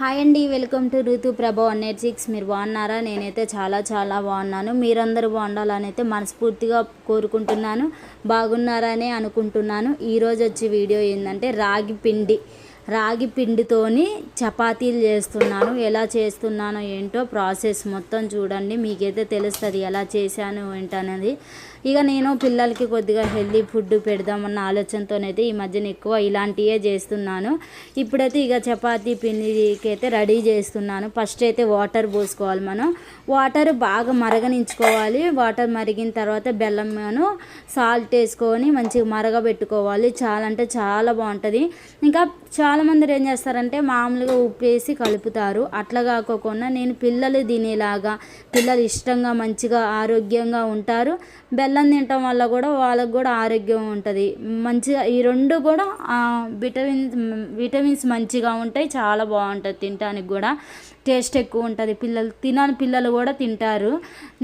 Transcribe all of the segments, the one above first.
Hi అండి welcome to ఋతు ప్రభా వన్ ఎయిట్ సిక్స్. మీరు బాగున్నారా? నేనైతే చాలా చాలా బాగున్నాను. మీరందరూ బాగుండాలని అయితే మనస్ఫూర్తిగా కోరుకుంటున్నాను. బాగున్నారని అనుకుంటున్నాను. ఈరోజు వచ్చే వీడియో ఏంటంటే రాగి పిండి. రాగి పిండితోని చపాతీలు చేస్తున్నాను. ఎలా చేస్తున్నానో ఏంటో ప్రాసెస్ మొత్తం చూడండి. మీకైతే తెలుస్తుంది ఎలా చేశాను ఏంటనేది. ఇక నేను పిల్లలకి కొద్దిగా హెల్దీ ఫుడ్ పెడదామన్న ఆలోచనతోనైతే ఈ మధ్యన ఎక్కువ ఇలాంటివే చేస్తున్నాను. ఇప్పుడైతే ఇక చపాతీ పిండికి అయితే రెడీ చేస్తున్నాను. ఫస్ట్ అయితే వాటర్ పోసుకోవాలి మనం. వాటర్ బాగా మరగనించుకోవాలి. వాటర్ మరిగిన తర్వాత బెల్లమును సాల్ట్ వేసుకొని మంచిగా మరగబెట్టుకోవాలి. చాలా అంటే చాలా బాగుంటుంది. ఇంకా చాలామంది ఏం చేస్తారంటే మామూలుగా ఉప్పు వేసి కలుపుతారు. అట్లా కాకోకుండా నేను పిల్లలు తినేలాగా పిల్లలు ఇష్టంగా మంచిగా ఆరోగ్యంగా ఉంటారు. బెల్లం తినటం వల్ల కూడా వాళ్ళకు కూడా ఆరోగ్యం ఉంటుంది. మంచిగా ఈ రెండు కూడా విటమిన్స్ విటమిన్స్ మంచిగా ఉంటాయి చాలా బాగుంటుంది తినడానికి కూడా. టేస్ట్ ఎక్కువ ఉంటుంది. పిల్లలు తినని పిల్లలు కూడా తింటారు.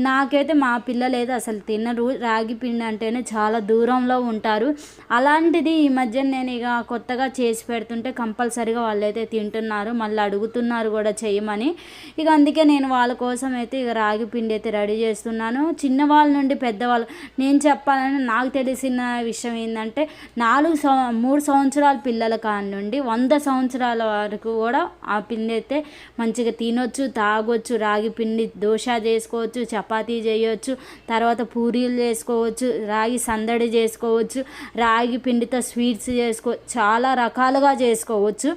నాకైతే మా పిల్లలు అయితే అసలు తినరు. రాగి పిండి అంటేనే చాలా దూరంలో ఉంటారు. అలాంటిది ఈ మధ్య నేను ఇక కొత్తగా చేసి పెడుతుంటే కంపల్సరీగా వాళ్ళైతే తింటున్నారు. మళ్ళీ అడుగుతున్నారు కూడా చేయమని. ఇక అందుకే నేను వాళ్ళ కోసం అయితే ఇక రాగి పిండి అయితే రెడీ చేస్తున్నాను. చిన్నవాళ్ళ నుండి పెద్దవాళ్ళు నేను చెప్పాలని నాకు తెలిసిన విషయం ఏంటంటే నాలుగు సంవ మూడు సంవత్సరాల పిల్లల కాడి నుండి వంద సంవత్సరాల వరకు కూడా ఆ పిండి అయితే మంచిగా తినొచ్చు తాగొచ్చు రాగి పిండి దోశ చేసుకోవచ్చు చపాతీ చేయొచ్చు తర్వాత పూరీలు చేసుకోవచ్చు రాగి సందడి చేసుకోవచ్చు రాగి పిండితో స్వీట్స్ చేసుకో చాలా రకాలుగా చేసుకోవచ్చు.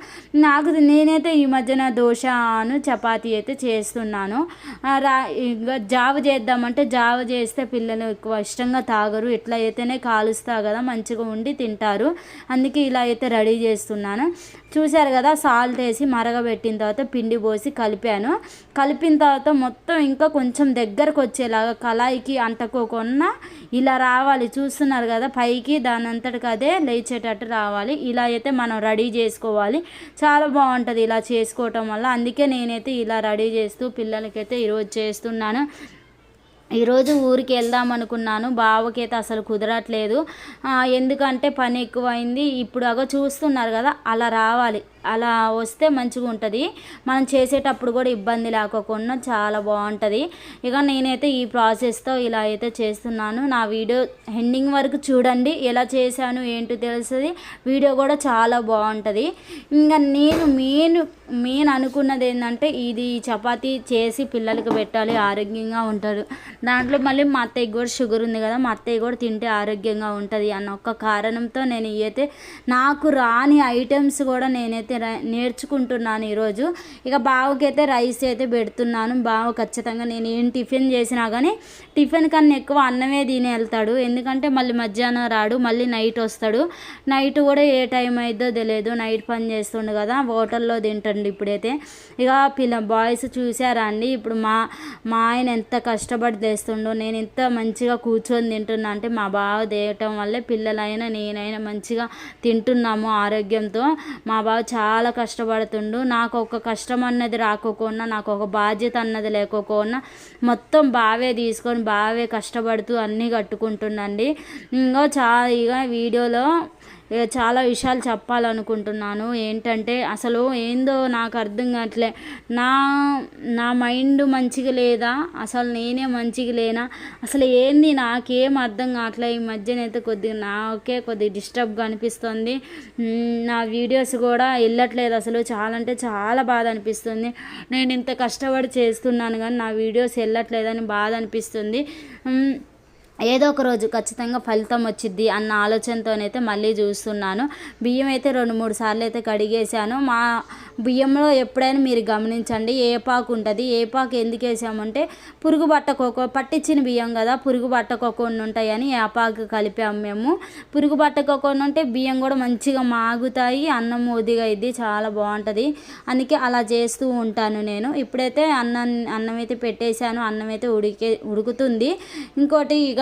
నాకు నేనైతే ఈ మధ్యన దోశ అను చపాతీ అయితే చేస్తున్నాను. రా జావ చేద్దామంటే జావ చేస్తే పిల్లలు ఎక్కువ ఇష్టంగా తాగరు. ఇట్లా అయితేనే కాలుస్తా కదా మంచిగా ఉండి తింటారు. అందుకే ఇలా అయితే రెడీ చేస్తున్నాను. చూశారు కదా సాల్ట్ వేసి మరగబెట్టిన తర్వాత పిండి పోసి కలిపాను. కలిపిన తర్వాత మొత్తం ఇంకా కొంచెం దగ్గరకు వచ్చేలాగా కళాయికి అంటకోకుండా ఇలా రావాలి. చూస్తున్నారు కదా పైకి దాని అంతటికి అదే లేచేటట్టు రావాలి. ఇలా అయితే మనం రెడీ చేసుకోవాలి. చాలా బాగుంటుంది ఇలా చేసుకోవటం వల్ల. అందుకే నేనైతే ఇలా రెడీ చేస్తూ పిల్లలకైతే ఈరోజు చేస్తున్నాను. ఈరోజు ఊరికి వెళ్దాం అనుకున్నాను. బావకైతే అసలు కుదరట్లేదు. ఎందుకంటే పని ఎక్కువైంది. ఇప్పుడు అగో చూస్తున్నారు కదా అలా రావాలి. అలా వస్తే మంచిగా ఉంటుంది. మనం చేసేటప్పుడు కూడా ఇబ్బంది లేకోకుండా చాలా బాగుంటుంది. ఇక నేనైతే ఈ ప్రాసెస్తో ఇలా అయితే చేస్తున్నాను. నా వీడియో ఎండింగ్ వరకు చూడండి. ఎలా చేశాను ఏంటో తెలుస్తుంది. వీడియో కూడా చాలా బాగుంటుంది. ఇంకా నేను మెయిన్ మెయిన్ అనుకున్నది ఏంటంటే ఇది చపాతీ చేసి పిల్లలకి పెట్టాలి ఆరోగ్యంగా ఉంటారు. దాంట్లో మళ్ళీ మా అత్తయ్య కూడా షుగర్ ఉంది కదా మా అత్తయ్య కూడా తింటే ఆరోగ్యంగా ఉంటుంది అన్న ఒక్క కారణంతో నేను అయితే నాకు రాని ఐటమ్స్ కూడా నేనైతే అయితే నేర్చుకుంటున్నాను ఈరోజు. ఇక బావకైతే రైస్ అయితే పెడుతున్నాను. బావ ఖచ్చితంగా నేను ఏం టిఫిన్ చేసినా కానీ టిఫిన్ కన్నా ఎక్కువ అన్నమే తిని వెళ్తాడు. ఎందుకంటే మళ్ళీ మధ్యాహ్నం రాడు మళ్ళీ నైట్ వస్తాడు. నైట్ కూడా ఏ టైం అయిద్దో తెలియదు. నైట్ పని చేస్తుండు కదా హోటల్లో తింటండి ఇప్పుడైతే. ఇక పిల్ల బాయ్స్ చూసారా అండి? ఇప్పుడు మా మా ఆయన ఎంత కష్టపడి తెస్తుండో నేను ఎంత మంచిగా కూర్చొని తింటున్నా అంటే మా బావ తేయటం వల్లే పిల్లలైనా నేనైనా మంచిగా తింటున్నాము ఆరోగ్యంతో. మా బావ చాలా కష్టపడుతుండు. నాకు ఒక కష్టం అన్నది రాకోకుండా నాకు ఒక బాధ్యత అన్నది లేకోకుండా మొత్తం బావే తీసుకొని బావే కష్టపడుతూ అన్నీ కట్టుకుంటుండండి. ఇంకా చాలా ఇక వీడియోలో చాలా విషయాలు చెప్పాలనుకుంటున్నాను. ఏంటంటే అసలు ఏందో నాకు అర్థం కావట్లే. నా నా మైండ్ మంచిగా లేదా? అసలు నేనే మంచిగా లేనా? అసలు ఏంది? నాకేం అర్థం కావట్లే. ఈ మధ్యనైతే కొద్దిగా నాకే కొద్దిగా డిస్టర్బ్గా అనిపిస్తుంది. నా వీడియోస్ కూడా వెళ్ళట్లేదు అసలు. చాలా అంటే చాలా బాధ అనిపిస్తుంది. నేను ఇంత కష్టపడి చేస్తున్నాను కానీ నా వీడియోస్ వెళ్ళట్లేదని బాధ అనిపిస్తుంది. ఏదో ఒక రోజు ఖచ్చితంగా ఫలితం వచ్చిద్ది అన్న ఆలోచనతోనైతే మళ్ళీ చూస్తున్నాను. బియ్యం అయితే రెండు మూడు సార్లు అయితే కడిగేసాను మా బియ్యంలో ఎప్పుడైనా మీరు గమనించండి ఏ పాకు ఉంటుంది ఏ పాకు ఎందుకు వేసామంటే పురుగు పట్టకోకో పట్టించిన బియ్యం కదా పురుగు పట్టకోకుండా ఉంటాయని ఏ పాకు కలిపాము మేము. పురుగు పట్టకోకుండా ఉంటే బియ్యం కూడా మంచిగా మాగుతాయి అన్నం ఒదిగా ఇది చాలా బాగుంటుంది. అందుకే అలా చేస్తూ ఉంటాను నేను. ఇప్పుడైతే అన్నం అన్నం అయితే పెట్టేశాను అన్నం అయితే ఉడికే ఉడుకుతుంది. ఇంకోటి ఇక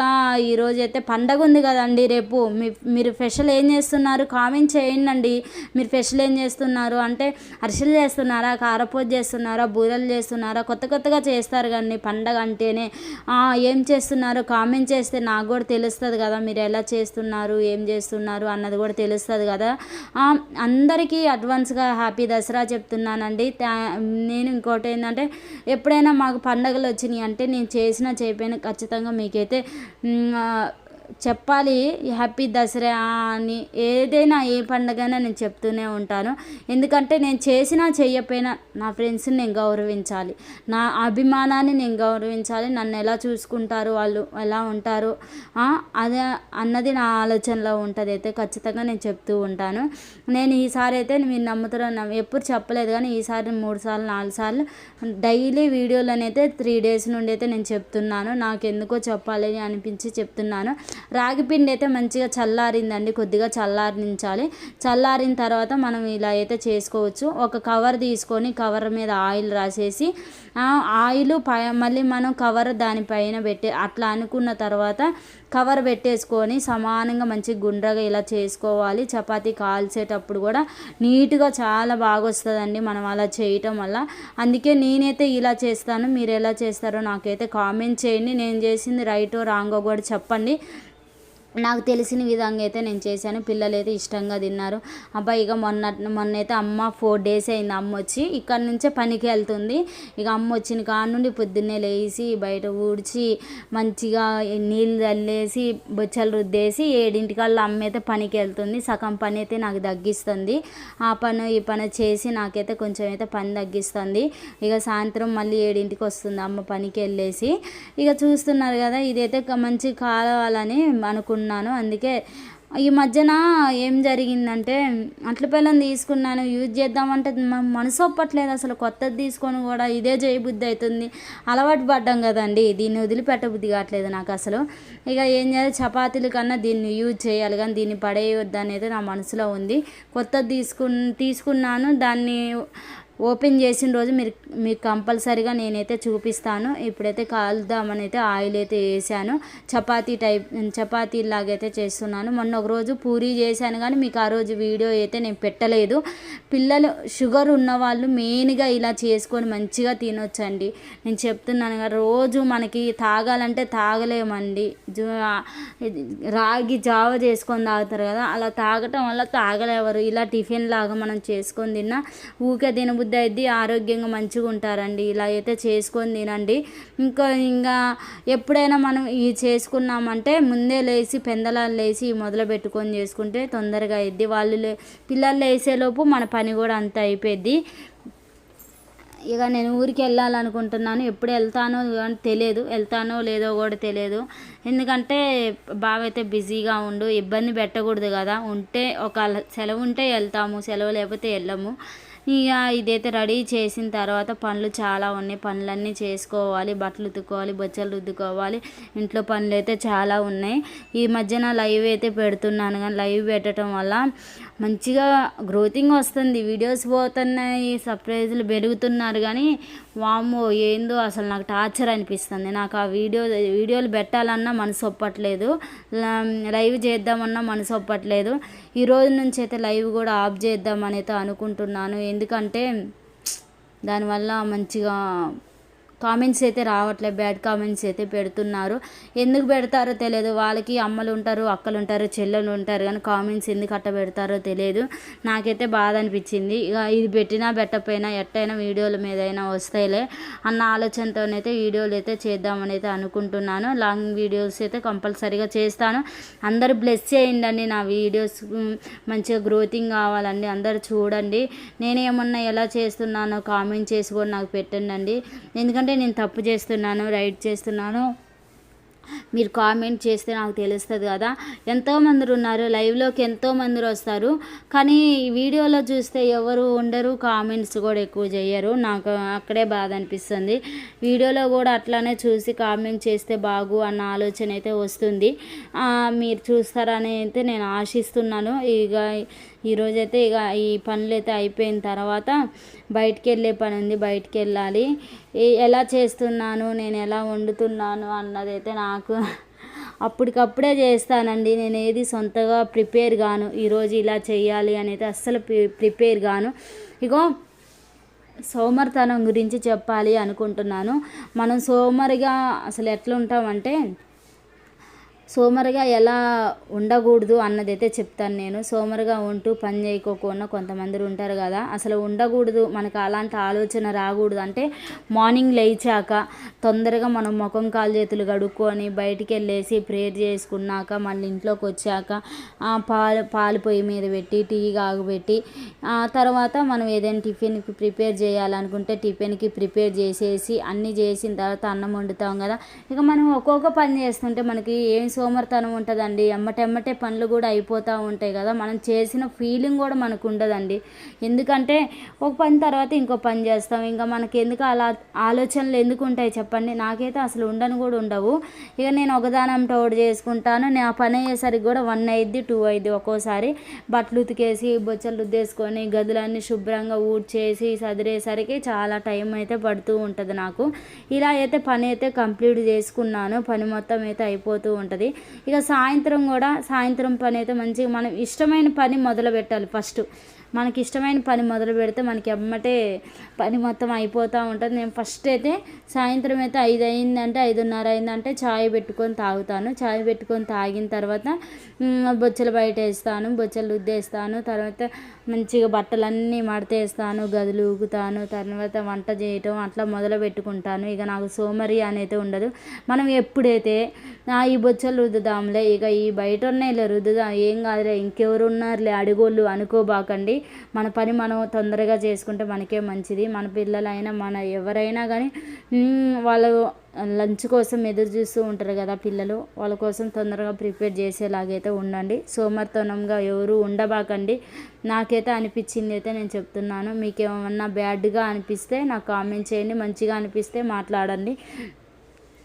ఈరోజు అయితే పండగ ఉంది కదండి రేపు. మీ మీరు స్పెషల్ ఏం చేస్తున్నారు? కామెంట్ చేయండి అండి మీరు స్పెషల్ ఏం చేస్తున్నారు? అంటే అరిసెలు చేస్తున్నారా? కారపూజ చేస్తున్నారా? బూరెలు చేస్తున్నారా? కొత్త కొత్తగా చేస్తారు కానీ పండగ అంటేనే. ఏం చేస్తున్నారు? కామెంట్ చేస్తే నాకు కూడా తెలుస్తుంది కదా మీరు ఎలా చేస్తున్నారు? ఏం చేస్తున్నారు? అన్నది కూడా తెలుస్తుంది కదా. అందరికీ అడ్వాన్స్గా హ్యాపీ దసరా చెప్తున్నానండి. నేను ఇంకోటి ఏంటంటే ఎప్పుడైనా మాకు పండగలు వచ్చినాయి అంటే నేను చేసినా చేయపోయినా ఖచ్చితంగా మీకైతే మ్, ఆ, చెప్పాలి హ్యాపీ దసరా అని ఏదైనా ఏ పండుగైనా నేను చెప్తూనే ఉంటాను. ఎందుకంటే నేను చేసినా చేయకపోయినా నా ఫ్రెండ్స్ని నేను గౌరవించాలి. నా అభిమానాన్ని నేను గౌరవించాలి. నన్ను ఎలా చూసుకుంటారు వాళ్ళు ఎలా ఉంటారు అది అదే అన్నది నా ఆలోచనలో ఉంటుంది. అయితే ఖచ్చితంగా నేను చెప్తూ ఉంటాను. నేను ఈసారి అయితే మీరు నమ్ముతారో ఎప్పుడు చెప్పలేదు కానీ ఈసారి మూడు సార్లు నాలుగు సార్లు డైలీ వీడియోలను అయితే త్రీ డేస్ నుండి అయితే నేను చెప్తున్నాను. నాకు ఎందుకో చెప్పాలి అని అనిపించి చెప్తున్నాను. రాగి పిండి అయితే మంచిగా చల్లారిందండి కొద్దిగా చల్లారించాలి. చల్లారిన తర్వాత మనం ఇలా అయితే చేసుకోవచ్చు. ఒక కవర్ తీసుకొని కవర్ మీద ఆయిల్ రాసేసి ఆయిల్ పై మళ్ళీ మనం కవర్ దానిపైన పెట్టి అట్లా అనుకున్న తర్వాత కవర్ పెట్టేసుకొని సమానంగా మంచి గుండ్రగా ఇలా చేసుకోవాలి. చపాతీ కాల్చేటప్పుడు కూడా నీట్గా చాలా బాగా వస్తుందండి మనం అలా చేయటం వల్ల. అందుకే నేనైతే ఇలా చేస్తాను. మీరు ఎలా చేస్తారో నాకైతే కామెంట్ చేయండి. నేను చేసింది రైటో రాంగో కూడా చెప్పండి. నాకు తెలిసిన విధంగా అయితే నేను చేశాను. పిల్లలు అయితే ఇష్టంగా తిన్నారు. అబ్బాయి ఇక మొన్న మొన్న అయితే అమ్మ ఫోర్ డేస్ అయింది. అమ్మ వచ్చి ఇక్కడ నుంచే పనికి వెళ్తుంది. ఇక అమ్మ వచ్చిన కాడ నుండి పొద్దున్నే లేచి బయట ఊడ్చి మంచిగా నీళ్ళు చల్లేసి బొచ్చలు రుద్దేసి ఏడింటికల్లా అమ్మ అయితే పనికి వెళ్తుంది. సగం పని అయితే నాకు తగ్గిస్తుంది. ఆ పని ఈ పని చేసి నాకైతే కొంచెం అయితే పని తగ్గిస్తుంది. ఇక సాయంత్రం మళ్ళీ ఏడింటికి వస్తుంది అమ్మ పనికి వెళ్ళేసి. ఇక చూస్తున్నారు కదా ఇదైతే ఒక మంచి కావాలని అనుకున్నాను అందుకే ఈ మధ్యన ఏం జరిగిందంటే అట్ల పిల్లని తీసుకున్నాను యూజ్ చేద్దామంటే మనసు ఒప్పట్లేదు అసలు కొత్తది తీసుకొని కూడా ఇదే చేయబుద్ధి అవుతుంది అలవాటు పడ్డాం కదండి దీన్ని వదిలిపెట్టబుద్ధి కావట్లేదు నాకు అసలు. ఇక ఏం చేయాలి చపాతీల కన్నా దీన్ని యూజ్ చేయాలి కానీ దీన్ని పడేయొద్దు అనేది నా మనసులో ఉంది. కొత్తది తీసుకు తీసుకున్నాను దాన్ని ఓపెన్ చేసిన రోజు మీరు మీకు కంపల్సరీగా నేనైతే చూపిస్తాను. ఇప్పుడైతే కాలుద్దామని అయితే ఆయిల్ అయితే వేసాను. చపాతీ టైప్ చపాతీ లాగైతే చేస్తున్నాను. మొన్న ఒక రోజు పూరీ చేశాను కానీ మీకు ఆ రోజు వీడియో అయితే నేను పెట్టలేదు. పిల్లలు షుగర్ ఉన్న వాళ్ళు మెయిన్గా ఇలా చేసుకొని మంచిగా తినొచ్చండి. నేను చెప్తున్నాను కదా రోజు మనకి తాగాలంటే తాగలేమండి. రాగి జావ చేసుకొని తాగుతారు కదా అలా తాగటం వల్ల తాగలేవరు. ఇలా టిఫిన్ లాగా మనం చేసుకొని తిన్నా ఊకే తినబుద్ధి అయింది ఆరోగ్యంగా మంచిగా ఉంటారండి ఇలా అయితే చేసుకొని తినండి. ఇంకా ఇంకా ఎప్పుడైనా మనం ఈ చేసుకున్నామంటే ముందే లేచి పెందలాలు లేచి మొదలు పెట్టుకొని చేసుకుంటే తొందరగా అయింది వాళ్ళు లే పిల్లలు లేసేలోపు మన పని కూడా అంత అయిపోయింది ఇక నేను ఊరికి వెళ్ళాలనుకుంటున్నాను. ఎప్పుడు వెళ్తానో అని తెలియదు. వెళ్తానో లేదో కూడా తెలియదు. ఎందుకంటే బాగా అయితే బిజీగా ఉండు ఇబ్బంది పెట్టకూడదు కదా. ఉంటే ఒక సెలవు ఉంటే వెళ్తాము సెలవు లేకపోతే వెళ్ళము. ఇక ఇదైతే రెడీ చేసిన తర్వాత పనులు చాలా ఉన్నాయి. పనులన్నీ చేసుకోవాలి. బట్టలు ఉతుక్కోవాలి. బొచ్చలు రుద్దుకోవాలి. ఇంట్లో పనులు అయితే చాలా ఉన్నాయి. ఈ మధ్యన లైవ్ అయితే పెడుతున్నాను కానీ లైవ్ పెట్టడం వల్ల మంచిగా గ్రోతింగ్ వస్తుంది. వీడియోస్ పోతున్నాయి సర్ప్రైజ్లు పెరుగుతున్నారు కానీ వామ్మో ఏందో అసలు నాకు టార్చర్ అనిపిస్తుంది. నాకు ఆ వీడియో వీడియోలు పెట్టాలన్నా మనసు ఒప్పట్లేదు. లైవ్ చేద్దామన్నా మనసు ఒప్పట్లేదు. ఈ రోజు నుంచి అయితే లైవ్ కూడా ఆఫ్ చేద్దామని అయితే అనుకుంటున్నాను. ఎందుకంటే దానివల్ల మంచిగా కామెంట్స్ అయితే రావట్లేదు. బ్యాడ్ కామెంట్స్ అయితే పెడుతున్నారు. ఎందుకు పెడతారో తెలియదు. వాళ్ళకి అమ్మలు ఉంటారు అక్కలు ఉంటారు చెల్లెలు ఉంటారు. కానీ కామెంట్స్ ఎందుకు అట్ట పెడతారో తెలియదు. నాకైతే బాధ అనిపించింది. ఇక ఇది పెట్టినా పెట్టకపోయినా ఎట్టయినా వీడియోల మీద అయినా వస్తాయిలే అన్న ఆలోచనతోనైతే వీడియోలు అయితే చేద్దామని అయితే అనుకుంటున్నాను. లాంగ్ వీడియోస్ అయితే కంపల్సరీగా చేస్తాను. అందరూ బ్లెస్ చేయండి నా వీడియోస్ మంచిగా గ్రోతింగ్ కావాలండి. అందరు చూడండి. నేను ఏమన్నా ఎలా చేస్తున్నానో కామెంట్ చేసి కూడా నాకు పెట్టండి ఎందుకంటే నేను తప్పు చేస్తున్నాను రైట్ చేస్తున్నాను. మీరు కామెంట్ చేస్తే నాకు తెలుస్తుంది కదా. ఎంతోమంది ఉన్నారు లైవ్లోకి ఎంతోమంది వస్తారు. కానీ వీడియోలో చూస్తే ఎవరు ఉండరు కామెంట్స్ కూడా ఎక్కువ చేయరు. నాకు అక్కడే బాధ అనిపిస్తుంది. వీడియోలో కూడా అట్లానే చూసి కామెంట్ చేస్తే బాగు అన్న ఆలోచన అయితే వస్తుంది. మీరు చూస్తారని అయితే నేను ఆశిస్తున్నాను. ఇక ఈరోజైతే ఇక ఈ పనులు అయితే అయిపోయిన తర్వాత బయటికి వెళ్ళే పని ఉంది బయటికి వెళ్ళాలి ఎలా చేస్తున్నాను నేను ఎలా వండుతున్నాను అన్నదైతే నాకు అప్పటికప్పుడే చేస్తానండి. నేను ఏది సొంతగా ప్రిపేర్ గాను ఈరోజు ఇలా చేయాలి అనేది అస్సలు ప్రి- ప్రిపేర్ గాను. ఇగో సోమరితనం గురించి చెప్పాలి అనుకుంటున్నాను. మనం సోమరిగా అసలు ఎట్లా ఉంటామంటే సోమరిగా ఎలా ఉండకూడదు అన్నది అయితే చెప్తాను నేను. సోమరిగా ఉంటూ పని చేయకోకుండా కొంతమంది ఉంటారు కదా. అసలు ఉండకూడదు మనకు అలాంటి ఆలోచన రాకూడదు. అంటే మార్నింగ్ లేచాక తొందరగా మనం ముఖం కాలు చేతులు కడుక్కొని బయటికి వెళ్ళేసి ప్రేయర్ చేసుకున్నాక మళ్ళీ ఇంట్లోకి వచ్చాక పాలు పాలు పొయ్యి మీద పెట్టి టీ కాగబెట్టి తర్వాత మనం ఏదైనా టిఫిన్కి ప్రిపేర్ చేయాలనుకుంటే టిఫిన్కి ప్రిపేర్ చేసేసి అన్నీ చేసిన తర్వాత అన్నం వండుతాం కదా. ఇక మనం ఒక్కొక్క పని చేస్తుంటే మనకి ఏం సోమరితనం ఉంటుందండి. ఎమ్మటెమ్మటే పనులు కూడా అయిపోతూ ఉంటాయి కదా. మనం చేసిన ఫీలింగ్ కూడా మనకు ఉండదండి. ఎందుకంటే ఒక పని తర్వాత ఇంకో పని చేస్తాం. ఇంకా మనకి ఎందుకు అలా ఆలోచనలు ఎందుకు ఉంటాయి చెప్పండి? నాకైతే అసలు ఉండను కూడా ఉండవు. ఇక నేను ఒకదానం ఒకటి చేసుకుంటాను. నేను ఆ పని అయ్యేసరికి కూడా వన్ అయింది టూ అయింది ఒక్కోసారి. బట్టలు ఉతికేసి బొచ్చలు ఉద్దేసుకొని గదులన్నీ శుభ్రంగా ఊడ్చేసి సదిరేసరికి చాలా టైం అయితే పడుతూ ఉంటుంది నాకు. ఇలా అయితే పని అయితే కంప్లీట్ చేసుకున్నాను. పని మొత్తం అయితే అయిపోతూ ఉంటుంది. ఇక సాయంత్రం కూడా సాయంత్రం పని అయితే మంచిగా మనం ఇష్టమైన పని మొదలు పెట్టాలి ఫస్ట్. మనకి ఇష్టమైన పని మొదలు పెడితే మనకి ఎమ్మటే పని మొత్తం అయిపోతూ ఉంటుంది. నేను ఫస్ట్ అయితే సాయంత్రం అయితే ఐదు అయిందంటే ఐదున్నర అయిందంటే చాయ్ పెట్టుకొని తాగుతాను. చాయ్ పెట్టుకొని తాగిన తర్వాత బొచ్చలు బయట వేస్తాను బొచ్చలు రుద్దేస్తాను. తర్వాత మంచిగా బట్టలన్నీ మడతేస్తాను గదులు ఊగుతాను. తర్వాత వంట చేయటం అట్లా మొదలు పెట్టుకుంటాను. ఇక నాకు సోమరి అనేది ఉండదు. మనం ఎప్పుడైతే ఈ బొచ్చలు రుద్దుదాంలే ఇక ఈ బయట ఉన్నాయిలే రుద్దుదాం ఏం కాదులే ఇంకెవరు ఉన్నారులే అడుగోళ్ళు అనుకోబాకండి. మన పని మనం తొందరగా చేసుకుంటే మనకే మంచిది. మన పిల్లలైనా మన ఎవరైనా కానీ వాళ్ళు లంచ్ కోసం ఎదురు చూస్తూ ఉంటారు కదా పిల్లలు. వాళ్ళ కోసం తొందరగా ప్రిపేర్ చేసేలాగైతే ఉండండి. సోమర్తనంగా ఎవరు ఉండబాకండి. నాకైతే అనిపించింది అయితే నేను చెప్తున్నాను. మీకు ఏమన్నా బ్యాడ్గా అనిపిస్తే నాకు కామెంట్ చేయండి. మంచిగా అనిపిస్తే మాట్లాడండి.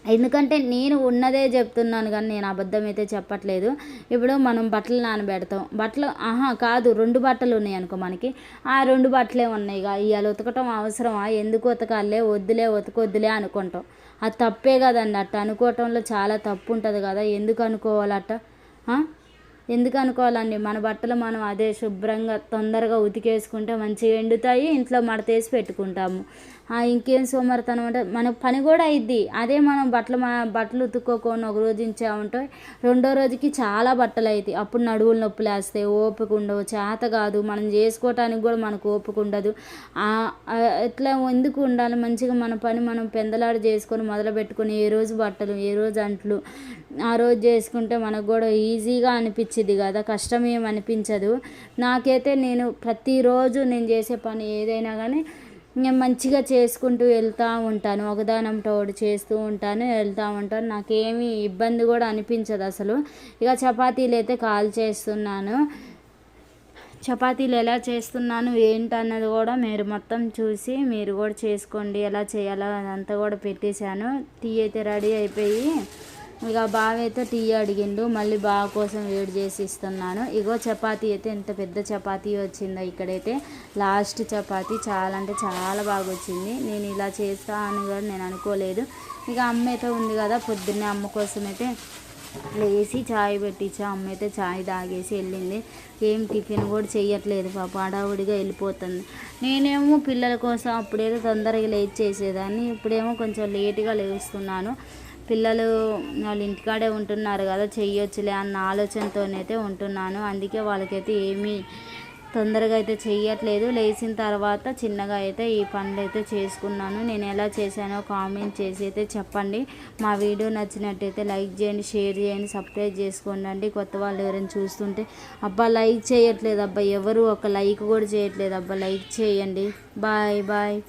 ఎందుకంటే నేను ఉన్నదే చెప్తున్నాను కానీ నేను అబద్ధం అయితే చెప్పట్లేదు. ఇప్పుడు మనం బట్టలు నానబెడతాం. బట్టలు ఆహా కాదు రెండు బట్టలు ఉన్నాయి అనుకో మనకి. ఆ రెండు బట్టలే ఉన్నాయి ఇక. ఇవాళ ఉతకటం అవసరమా? ఎందుకు ఉతకాలే? వద్దులే ఉతకొద్దులే అనుకుంటాం. అది తప్పే కదండి అట్ట. అనుకోవటంలో చాలా తప్పు ఉంటుంది కదా. ఎందుకు అనుకోవాలట? ఎందుకు అనుకోవాలండి? మన బట్టలు మనం అదే శుభ్రంగా తొందరగా ఉతికేసుకుంటే మంచిగా ఎండుతాయి. ఇంట్లో మడతేసి పెట్టుకుంటాము. ఇంకేం సోమరితనం అంటే మన పని కూడా అయిద్ది. అదే మనం బట్టలు మా బట్టలు ఉతుక్కోకొని ఒక రోజు ఉంటే రెండో రోజుకి చాలా బట్టలు అవుతాయి అప్పుడు నడువులు నొప్పులు వేస్తాయి ఓపిక ఉండవు చేత కాదు. మనం చేసుకోవటానికి కూడా మనకు ఓపిక ఉండదు. ఎట్లా ఎందుకు ఉండాలి? మంచిగా మన పని మనం పెందలాడు చేసుకొని మొదలు పెట్టుకొని ఏ రోజు బట్టలు ఏ రోజు అంట్లు ఆ రోజు చేసుకుంటే మనకు కూడా ఈజీగా అనిపించింది కదా. కష్టం ఏమనిపించదు నాకైతే నేను ప్రతిరోజు నేను చేసే పని ఏదైనా కానీ నేను మంచిగా చేసుకుంటూ వెళ్తూ ఉంటాను. ఒకదానంతో ఒకటి చేస్తూ ఉంటాను వెళ్తూ ఉంటాను. నాకేమీ ఇబ్బంది కూడా అనిపించదు అసలు. ఇక చపాతీలు అయితే కాల్ చేస్తున్నాను. చపాతీలు ఎలా చేస్తున్నాను ఏంటన్నది కూడా మీరు మొత్తం చూసి మీరు కూడా చేసుకోండి ఎలా చేయాలో అదంతా కూడా పెట్టేశాను. టీ అయితే రెడీ అయిపోయి ఇక బావ అయితే టీ అడిగిండు మళ్ళీ బావ కోసం వేడి చేసి ఇస్తున్నాను. ఇగో చపాతీ అయితే ఎంత పెద్ద చపాతీ వచ్చిందో ఇక్కడైతే. లాస్ట్ చపాతీ చాలా అంటే చాలా బాగా వచ్చింది. నేను ఇలా చేస్తా అని కూడా నేను అనుకోలేదు. ఇక అమ్మ అయితే ఉంది కదా పొద్దున్నే అమ్మ కోసం అయితే లేచి చాయ్ పెట్టించా. అమ్మ అయితే చాయ్ తాగేసి వెళ్ళింది. ఏం టిఫిన్ కూడా చేయట్లేదు పాప హడావుడిగా వెళ్ళిపోతుంది. నేనేమో పిల్లల కోసం అప్పుడేదో తొందరగా లేచి చేసేదాన్ని. ఇప్పుడేమో కొంచెం లేట్గా లేస్తున్నాను. పిల్లలు వాళ్ళ ఇంటికాడే ఉంటున్నారు కదా చెయ్యొచ్చులే అన్న ఆలోచనతోనైతే ఉంటున్నాను. అందుకే వాళ్ళకైతే ఏమీ తొందరగా అయితే చెయ్యట్లేదు. లేచిన తర్వాత చిన్నగా అయితే ఈ పనులు అయితే చేసుకున్నాను. నేను ఎలా చేశానో కామెంట్ చేసి అయితే చెప్పండి. మా వీడియో నచ్చినట్టయితే లైక్ చేయండి షేర్ చేయండి సబ్స్క్రైబ్ చేసుకోండి కొత్త వాళ్ళు ఎవరైనా చూస్తుంటే అబ్బా లైక్ చేయట్లేదు అబ్బా ఎవరు ఒక లైక్ కూడా చేయట్లేదు అబ్బా లైక్ చేయండి. Bye bye.